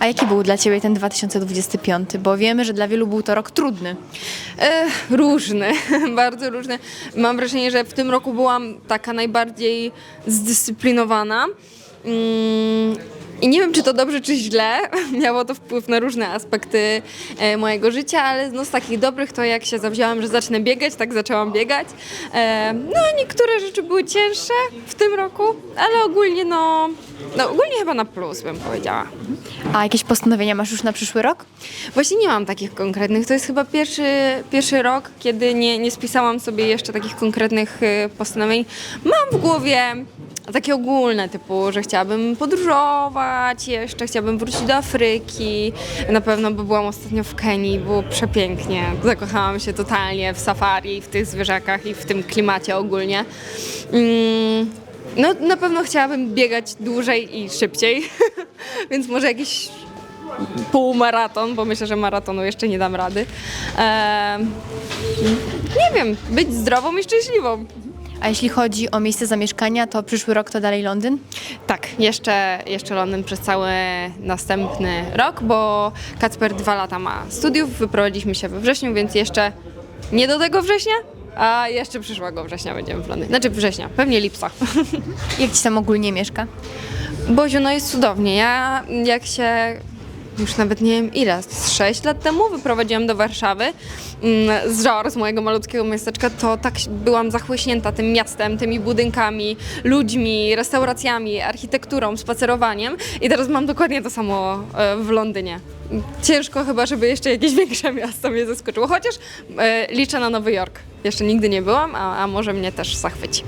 A jaki był dla Ciebie ten 2025? Bo wiemy, że dla wielu był to rok trudny. E, różny, bardzo różny. Mam wrażenie, że w tym roku byłam taka najbardziej zdyscyplinowana. Mm, I nie wiem, czy to dobrze, czy źle. Miało to wpływ na różne aspekty e, mojego życia, ale no, z takich dobrych to jak się zawzięłam, że zacznę biegać, tak zaczęłam biegać. E, no, niektóre rzeczy były cięższe w tym roku, ale ogólnie no, no ogólnie chyba na plus bym powiedziała. A jakieś postanowienia masz już na przyszły rok? Właśnie nie mam takich konkretnych. To jest chyba pierwszy, pierwszy rok, kiedy nie, nie spisałam sobie jeszcze takich konkretnych y, postanowień. Mam w głowie takie ogólne, typu, że chciałabym podróżować jeszcze, chciałabym wrócić do Afryki. Na pewno, bo byłam ostatnio w Kenii, było przepięknie. Zakochałam się totalnie w safari, w tych zwierzakach i w tym klimacie ogólnie. Mm, no, na pewno chciałabym biegać dłużej i szybciej, więc może jakiś półmaraton, bo myślę, że maratonu jeszcze nie dam rady. Em, nie wiem, być zdrową i szczęśliwą. A jeśli chodzi o miejsce zamieszkania, to przyszły rok to dalej Londyn? Tak, jeszcze, jeszcze Londyn przez cały następny rok, bo Kacper dwa lata ma studiów, wyprowadziliśmy się we wrześniu, więc jeszcze nie do tego września, a jeszcze przyszłego września będziemy w Londynie. Znaczy września, pewnie lipca. Jak Ci tam ogólnie mieszka? Boziu, no jest cudownie. Ja jak się już nawet nie wiem ile, z 6 lat temu wyprowadziłam do Warszawy mm, z Żor, z mojego malutkiego miasteczka, to tak byłam zachłyśnięta tym miastem, tymi budynkami, ludźmi, restauracjami, architekturą, spacerowaniem i teraz mam dokładnie to samo e, w Londynie. Ciężko chyba, żeby jeszcze jakieś większe miasto mnie zaskoczyło, chociaż e, liczę na Nowy Jork. Jeszcze nigdy nie byłam, a, a może mnie też zachwyci.